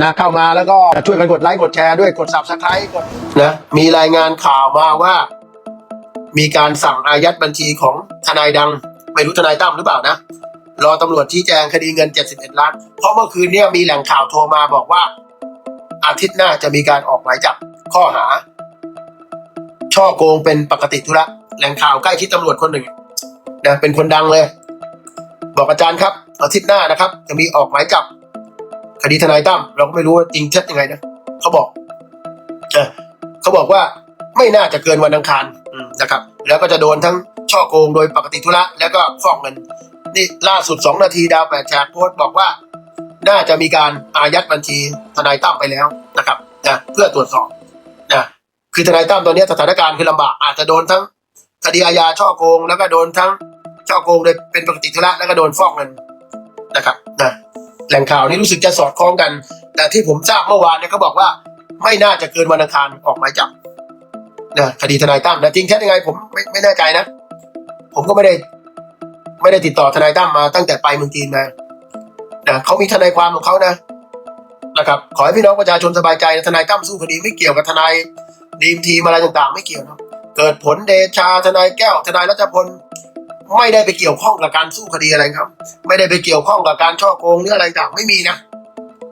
นะเข้ามาแล้วก็ช่วยกันกดไลค์กดแชร์ด้วยกด subscribe กดนะมีรายงานข่าวมาว่า มีการสั่งอายัดบัญชีของทนายดัง ไม่รู้ทนายตั้มหรือเปล่านะ รอตำรวจชี้แจงคดีเงิน 71 ล้าน เพราะเมื่อคืนเนี้มีแหล่งข่าวโทรมาบอกว่า อาทิตย์หน้าจะมีการออกหมายจับข้อหา ช่อโกงเป็นปกติธุระแหล่งข่าวใกล้ชิดตำรวจคนหนึ่งนะเป็นคนดังเลย บอกอาจารย์ครับอาทิตย์หน้านะครับ จะมีออกหมายจับ คดีทนายตั้มเราก็ไม่รู้ว่าจริงเท็จยังไงนะเขาบอกเขาบอกว่าไม่น่าจะเกินวันอังคารนะครับ แล้วก็จะโดนทั้งช่อโกงโดยปกติธุระแล้วก็ฟอกเงิน นี่ล่าสุดสองนาทีดาวแปดแฉกโพสต์บอกว่า น่าจะมีการอายัดบัญชีทนายตั้มไปแล้วนะครับนะเพื่อตรวจสอบนะคือทนายตั้มตอนนี้สถานการณ์คือลำบากอาจจะโดนทั้งคดีอาญาช่อโกง แล้วก็โดนทั้งช่อโกงโดยเป็นปกติธุระแล้วก็โดนฟอกเงินนะครับ แหล่งข่าวนี้รู้สึกจะสอดคล้องกัน แต่ที่ผมทราบเมื่อวานเนี่ยเขาบอกว่าไม่น่าจะเกินวันอังคารออกหมายจับนะคดีทนายตั้มนะจริงแค่ยังไงผมไม่ไม่แน่ใจนะ ผมก็ไม่ได้ ไม่ได้ติดต่อทนายตั้มมาตั้งแต่ไปเมืองจีนมานะเขามีทนายความของเขานะนะครับขอให้พี่น้องประชาชนสบายใจนะทนายตั้มสู้คดีไม่เกี่ยวกับทนายดีมทีมอะไรต่างๆ ไม่เกี่ยวนะเกิดผลเดชาทนายแก้วทนายรัชพล ไม่ได้ไปเกี่ยวข้องกับการสู้คดีอะไรครับ ไม่ได้ไปเกี่ยวข้องกับการช่อโกงหรืออะไรต่างไม่มีนะ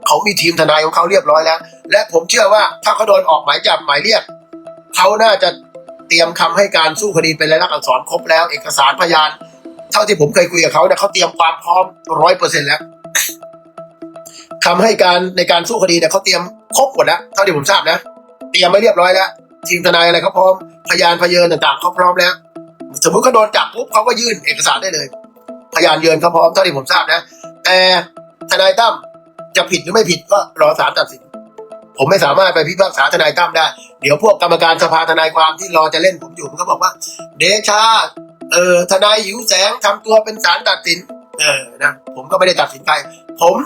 เขามีทีมทนายของเขาเรียบร้อยแล้ว และผมเชื่อว่าถ้าเขาโดนออกหมายจับหมายเรียกเขาน่าจะเตรียมคำให้การสู้คดีเป็นลายลักษณ์อักษรครบแล้ว เอกสารพยาน เท่าที่ผมเคยคุยกับเขาเนี่ยเขาเตรียมความพร้อมร้อยเปอร์เซ็นต์แล้วคำให้การในการสู้คดีเนี่ยเขาเตรียมครบหมดแล้วเท่าที่ผมทราบนะ เตรียมไม่เรียบร้อยแล้วทีมทนายอะไรเขาพร้อมพยานพยเยนต่างๆเขาพร้อมแล้ว สมมติเขาโดนจับปุ๊บเขาก็ยื่นเอกสารได้เลย พยานเยินเขาพร้อมเท่าที่ผมทราบนะ แต่ทนายตั้มจะผิดหรือไม่ผิดก็รอศาลตัดสิน ผมไม่สามารถไปพิพากษาทนายตั้มได้ เดี๋ยวพวกกรรมการสภาทนายความที่รอจะเล่นผมอยู่มันก็บอกว่า เดชาเออทนายหิวแสงทำตัวเป็นศาลตัดสิน เออนะผมก็ไม่ได้ตัดสินใครผม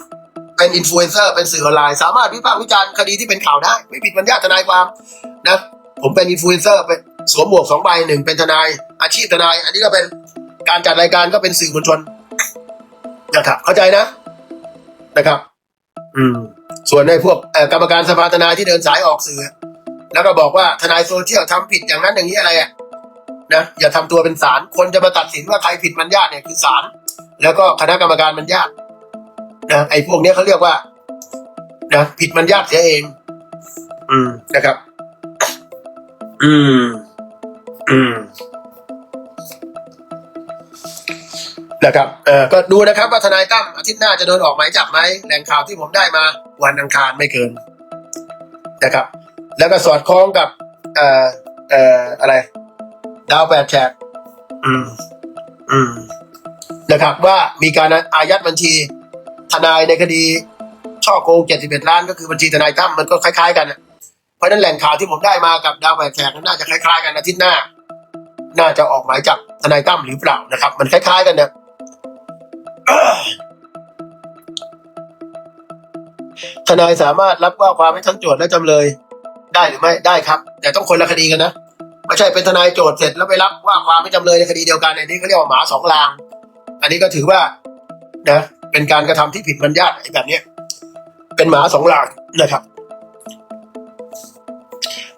เป็นอินฟลูเอนเซอร์เป็นสื่อออนไลน์สามารถวิพากษ์วิจารณ์คดีที่เป็นข่าวได้ ไม่ผิดบรรยาทนายความนะผมเป็นอินฟลูเอนเซอร์เป็นสวมหมวกสองใบหนึ่งเป็นทนาย อาชีพทนาย อันนี้ก็เป็นการจัดรายการก็เป็นสื่อมวลชนนะครับ เข้าใจนะนะครับ อืม ส่วนในพวกกรรมการสภาทนายที่เดินสายออกสื่อ แล้วก็บอกว่าทนายโซเชียลทำผิดอย่างนั้นอย่างนี้อะไรอะนะอย่าทำตัวเป็นศาลคนจะมาตัดสินว่าใครผิดมันญาติเนี่ยคือศาลแล้วก็คณะกรรมการมันญาตินะไอ้พวกเนี้ยเขาเรียกว่านะผิดมันญาติเสียเอง อืมนะครับ อืม อืม นะครับเออก็ดูนะครับว่าทนายตั้มอาทิตย์หน้าจะโดนออกหมายจับไหมแหล่งข่าวที่ผมได้มาวันอังคารไม่เกินนะครับ แล้วก็สอดคล้องกับ เอ่อเอ่ออะไร ดาวแปดแฉกอืม อืมนะครับ ว่ามีการอายัดบัญชี ทนายในคดีช่อโกง71 ล้าน ก็คือบัญชีทนายตั้มมันก็คล้ายๆ กันเพราะฉะนั้นแหล่งข่าวที่ผมได้มากับดาวแปดแฉกน่าจะคล้ายๆ กันอาทิตย์หน้า น่าจะออกหมายจับทนายตั้มหรือเปล่านะครับ มันคล้ายๆ กันเนี่ย ทนายสามารถรับว่าความให้ทั้งโจทย์และจำเลย ได้หรือไม่ได้ครับ แต่ต้องคนละคดีกันนะไม่ใช่เป็นทนายโจทย์เสร็จแล้วไปรับว่าความให้จำเลยในคดีเดียวกันอันนี้เขาเรียกว่าหมาสองลาง อันนี้ก็ถือว่านะเป็นการกระทำที่ผิดบรรยัติไอ้แบบเนี้ยเป็นหมาสองลางนะครับ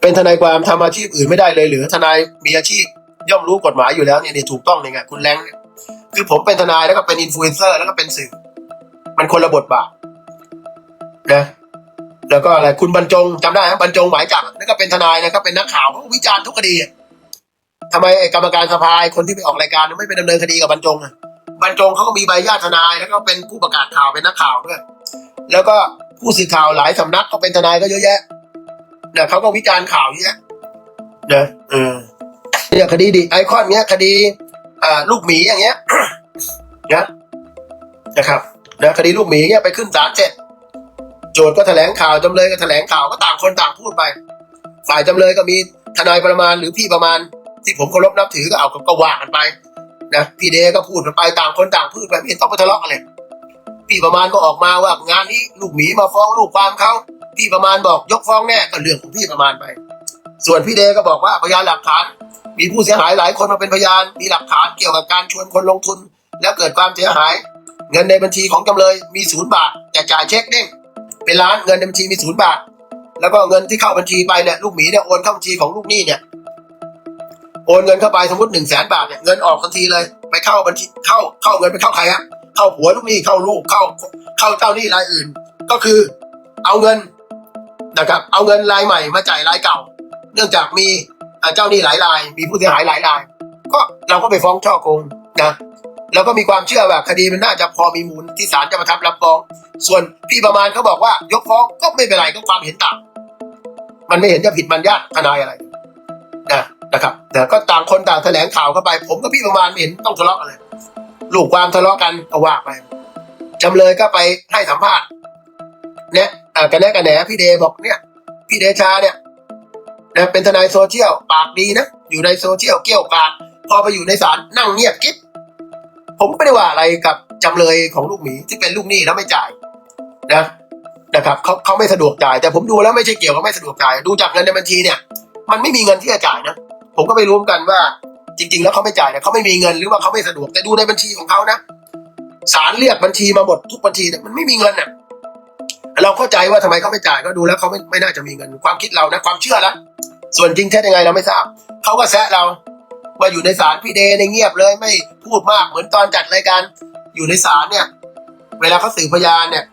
เป็นทนายความทำอาชีพอื่นไม่ได้เลยหรือทนายมีอาชีพย่อมรู้กฎหมายอยู่แล้วเนี่ยถูกต้องเนี่ยไงคุณแรงเนี่ย คือผมเป็นทนายแล้วก็เป็นอินฟลูเอนเซอร์แล้วก็เป็นสื่อ มันคนละบทบาทนะแล้วก็อะไรคุณบรรจงจำได้ไหมบรรจงหมายจับนั่นก็เป็นทนายนะก็เป็นนักข่าวเขาวิจารณ์ทุกคดีอะทำไมกรรมการสภาคนที่ไปออกรายการไม่ไปดำเนินคดีกับบรรจงอะบรรจงเขาก็มีใบญาติทนายแล้วก็เป็นผู้ประกาศข่าวเป็นนักข่าวด้วยแล้วก็ผู้สื่อข่าวหลายสำนักก็เป็นทนายก็เยอะแยะเนี่ยเขาก็วิจารณ์ข่าวเยอะนะเออเนี่ยคดีดิไอคอนเนี้ยคดี ลูกหมีอย่างเงี้ยนะนะครับนะคดีลูกหมีเงี้ยไปขึ้นศาลเสร็จโจทย์ก็แถลงข่าวจำเลยก็แถลงข่าวก็ต่างคนต่างพูดไป ฝ่ายจำเลยก็มีทนายประมาณหรือพี่ประมาณ ที่ผมเคารพนับถือก็เอาก็ว่ากันไปนะพี่เดก็พูดกันไปต่างคนต่างพูดไปไม่เห็นต้องไปทะเลาะกันเลยพี่ประมาณก็ออกมาว่างานนี้ลูกหมีมาฟ้องลูกความเขาพี่ประมาณบอกยกฟ้องแน่ก็เรื่องของพี่ประมาณไป ส่วนพี่เดก็บอกว่าพยานหลักฐาน มีผู้เสียหายหลายคนมาเป็นพยาน มีหลักฐานเกี่ยวกับการชวนคนลงทุน แล้วเกิดความเสียหาย เงินในบัญชีของจำเลยมีศูนย์บาทแต่จ่ายเช็คเด้งเป็นล้านเงินในบัญชีมีศูนย์บาท แล้วก็เงินที่เข้าบัญชีไปเนี่ยลูกหมีเนี่ยโอนเข้าบัญชีของลูกหนี้เนี่ยโอนเงินเข้าไปสมมติหนึ่งแสนบาทเนี่ยเงินออกทันทีเลย ไปเข้าบัญชีเข้าเข้าเงินไปเข้าใครอะเข้าผัวลูกหนี้เข้าลูกเข้าเข้าเจ้าหนี้รายอื่น ก็คือเอาเงินนะครับ เอาเงินรายใหม่มาจ่ายรายเก่า เนื่องจากมีเจ้าหนี้หลายราย มีผู้เสียหายหลายราย ก็เราก็ไปฟ้องช่อโกงนะแล้วก็มีความเชื่อว่าคดีมันน่าจะพอมีมูลที่ศาลจะมาทำรับฟ้อง ส่วนพี่ประมาณเขาบอกว่ายกฟ้องก็ไม่เป็นไรก็ความเห็นต่าง มันไม่เห็นจะผิดมันยากทนายอะไรนะนะครับแต่ก็ต่างคนต่างแถลงข่าวเข้าไป ผมกับพี่ประมาณเห็นต้องทะเลาะกันเลยลูกความทะเลาะกันก็ว่าไปจำเลยก็ไปให้สัมภาษณ์เนี่ยอ่ากันแน่กันแหนพี่เดบอกเนี่ย พี่เดชาเนี่ย นะเป็นทนายโซเชียลปากดีนะ อยู่ในโซเชียลเกี่ยวกาดพอไปอยู่ในศาลนั่งเงียบกิ๊บผมไม่ได้ว่าอะไรกับจำเลยของลูกหมีที่เป็นลูกหนี้แล้วไม่จ่ายนะนะครับเขาเขาไม่สะดวกจ่าย แต่ผมดูแล้วไม่ใช่เกี่ยวกับไม่สะดวกจ่าย ดูจากเงินในบัญชีเนี่ย มันไม่มีเงินที่จะจ่ายนะ ผมก็ไม่รู้เหมือนกันว่า จริง ๆ แล้วเขาไม่จ่ายเนี่ยเขาไม่มีเงินหรือว่าเขาไม่สะดวกแต่ดูในบัญชีของเขานะศาลเรียกบัญชีมาหมดทุกบัญชีเนี่ยมันไม่มีเงินน่ะ เราเข้าใจว่าทำไมเขาไม่จ่ายก็ดูแล้วเขาไม่ไม่น่าจะมีเงินความคิดเรานะความเชื่อนะส่วนจริงเท็จยังไงเราไม่ทราบเขาก็แซะเราว่าอยู่ในศาลพี่เดในเงียบเลยไม่พูดมากเหมือนตอนจัดรายการอยู่ในศาลเนี่ย เวลาเขาสืบพยานเนี่ย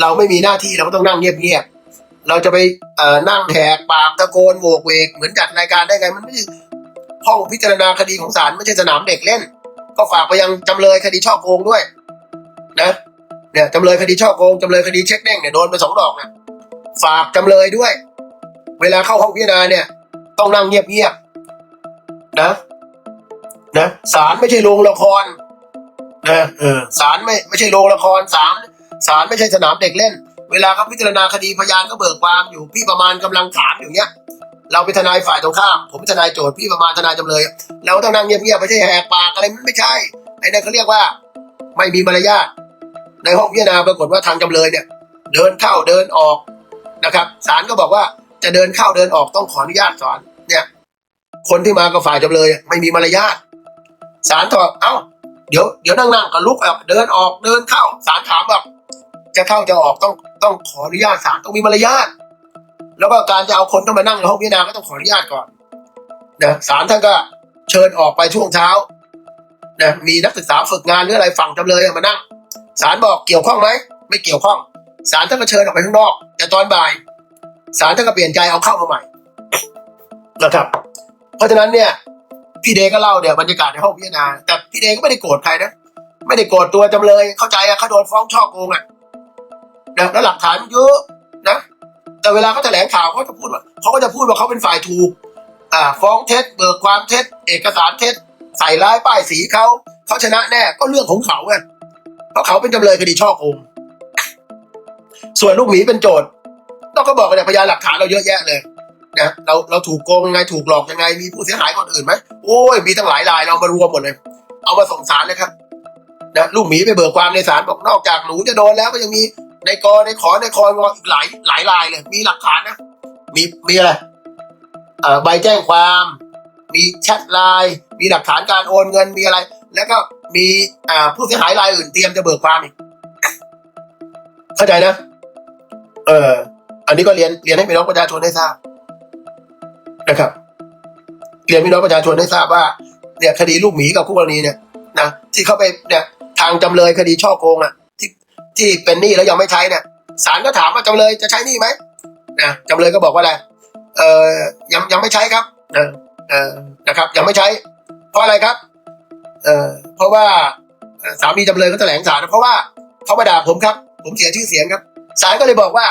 เราไม่มีหน้าที่เราก็ต้องนั่งเงียบๆเราจะไปเอ่อนั่งแหกปากตะโกนโวกเวกเหมือนจัดรายการได้ไงมันไม่ใช่ห้องพิจารณาคดีของศาลไม่ใช่สนามเด็กเล่น ก็ฝากไปยังจำเลยคดีช่อโกงด้วย นะ เนี่ยจำเลยคดีช่อโกงจำเลยคดีเช็คเด้งเนี่ยโดนไปสองดอกนะฝากจำเลยด้วย เวลาเข้าห้องพิจารณาเนี่ย ต้องนั่งเงียบๆนะนะศาลไม่ใช่โรงละครนะเออศาลไม่ไม่ใช่โรงละครศาลศาลไม่ใช่สนามเด็กเล่น เวลาเขาพิจารณาคดีพยานก็เบิกความอยู่พี่ประมาณกำลังถามอยู่เนี้ย เราเป็นทนายฝ่ายตรงข้าม ผมเป็นทนายโจทย์พี่ประมาณทนายจำเลย เราต้องนั่งเงียบๆไม่ใช่แหกปากอะไรมันไม่ใช่ไอ้นั่นเขาเรียกว่า ไม่มีมารยาท ในห้องพิจารณาปรากฏว่าทางจำเลยเนี่ย เดินเข้าเดินออกนะครับศาลก็บอกว่าจะเดินเข้าเดินออกต้องขออนุญาตศาลเนี่ย คนที่มากับฝ่ายจำเลยไม่มีมารยาทศาลตอบเอ้า เดี๋ยวเดี๋ยวนั่งนั่งก็ลุกแบบเดินออกเดินเข้าศาลถามแบบจะเข้าจะออกต้องต้องขออนุญาตศาลต้องมีมารยาทแล้วก็การจะเอาคนเข้ามานั่งในห้องพิจารณาก็ต้องขออนุญาตก่อนนะศาลท่านก็เชิญออกไปช่วงเช้านะมีนักศึกษาฝึกงานหรืออะไรฝั่งจำเลยมานั่ง ศาลบอกเกี่ยวข้องไหมไม่เกี่ยวข้องศาลท่านก็เชิญออกไปข้างนอก แต่ตอนบ่ายศาลท่านก็เปลี่ยนใจเอาเข้ามาใหม่นะครับ เพราะฉะนั้นเนี่ยพี่เดก็เล่าเนี่ยบรรยากาศในห้องพิจารณาแต่พี่เดก็ไม่ได้โกรธใครนะไม่ได้โกรธตัวจำเลย เข้าใจอะเขาโดนฟ้องช่อโกงอะนะแล้วหลักฐานเยอะนะ แต่เวลาเขาแถลงข่าวเขาจะพูดว่าเขาก็จะพูดว่าเขาเป็นฝ่ายถูกอ่าฟ้องเท็จเบิกความเท็จเอกสารเท็จใส่ร้ายป้ายสีเขาเขาชนะแน่ก็เรื่องของเขาไง เพราะเขาเป็นจำเลยคดีช่อโกงส่วนลูกหมีเป็นโจทย์ต้องก็บอกกันเนี่ยพยานหลักฐานเราเยอะแยะเลยนะเราเราถูกโกงยังไงถูกหลอกยังไง มีผู้เสียหายคนอื่นไหมโอ้ยมีตั้งหลายรายเรามารวมหมดเลย เอามาส่งศาลเลยครับนะลูกหมีไปเบิกความในศาลบอกนอกจากหนูจะโดนแล้วก็ยังมีในกอในขอในคอยงออีกหลายหลายรายเลย มีหลักฐานนะมีมีอะไรเอ่อใบแจ้งความ มีแชทไลน์มีหลักฐานการโอนเงินมีอะไร แล้วก็ มีอ่าผู้เสียหายรายอื่นเตรียมจะเบิกความอีกเข้าใจนะ เออ อันนี้ก็เรียนเรียนให้พี่น้องประชาชนได้ทราบนะครับ เรียนพี่น้องประชาชนได้ทราบว่า เนี่ยคดีลูกหมีกับคู่กรณีเนี่ยนะที่เขาไปเนี่ย ทางจำเลยคดีช่อโกงอะ ที่ที่เป็นหนี้แล้วยังไม่ใช้เนี่ยศาลก็ถามว่าจำเลยจะใช้หนี้ไหมนะจำเลยก็บอกว่าอะไรเออยังยังไม่ใช้ครับเออเออนะครับ ยังไม่ใช้ เพราะอะไรครับ เออเพราะว่าสามีจำเลยก็แถลงศาลเพราะว่าเขามาด่าผมครับ ผมเสียชื่อเสียงครับศาลก็เลยบอกว่า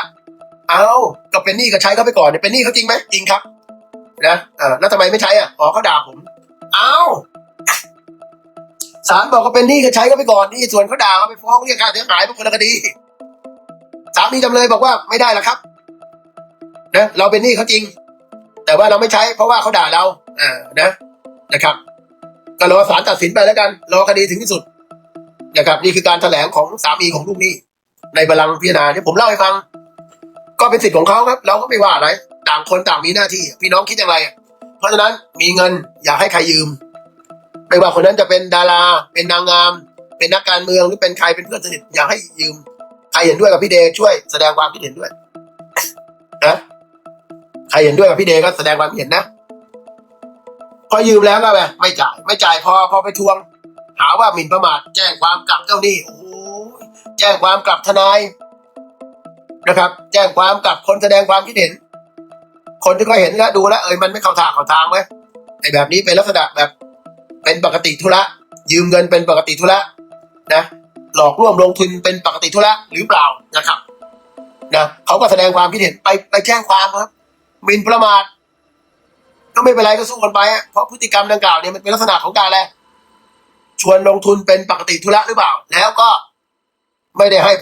เอาก็เป็นหนี้ก็ใช้เขาไปก่อนเนี่ยเป็นหนี้เขาจริงไหมจริงครับนะเออแล้วทำไมไม่ใช้อะอ๋อเขาด่าผม เอาศาลบอกว่าเป็นหนี้ก็ใช้เขาไปก่อนนี่ส่วนเขาด่าเขาไปฟ้องเรียกค่าเสียหายเป็นคนละคดีสามีจำเลยบอกว่าไม่ได้ละครับนะเราเป็นหนี้เขาจริง แต่ว่าเราไม่ใช้เพราะว่าเขาด่าเราอ่านะนะครับ ก็รอศาลตัดสินไปแล้วกัน รอคดีถึงที่สุดนะครับนี่คือการแถลงของสามีของลูกหนี้ ในบัลลังพิจารณาที่ผมเล่าให้ฟัง ก็เป็นสิทธิ์ของเขาครับ เราก็ไม่ว่าอะไรต่างคนต่างมีหน้าที่ พี่น้องคิดอย่างไร เพราะฉะนั้นมีเงินอย่าให้ใครยืม ไม่ว่าคนนั้นจะเป็นดารา เป็นนางงาม เป็นนักการเมืองหรือเป็นใครเป็นเพื่อนสนิทอย่าให้ยืมใครเห็นด้วยกับพี่เดช่วยแสดงความคิดเห็นด้วยนะใครเห็นด้วยกับพี่เดก็แสดงความเห็นนะ พอยืมแล้วก็แบบไม่จ่าย ไม่จ่ายพอพอไปทวง หาว่าหมิ่นประมาทแจ้งความกลับเจ้าหนี้โอ้แจ้งความกลับทนายนะครับ แจ้งความกลับคนแสดงความคิดเห็น คนที่ก็เห็นก็ดูแล้วเอยมันไม่เข้าทางเข้าทางไว้ไอ้แบบนี้เป็นลักษณะแบบเป็นปกติธุระยืมเงินเป็นปกติธุระนะหลอกลวงลงทุนเป็นปกติธุระหรือเปล่านะครับนะเขาก็แสดงความคิดเห็นไปไปแจ้งความครับมินประมาท ก็ไม่เป็นไรก็สู้กันไปอะเพราะพฤติกรรมดังกล่าวเนี่ยมันเป็นลักษณะของการอะไรชวนลงทุนเป็นปกติธุระหรือเปล่า แล้วก็ไม่ได้ให้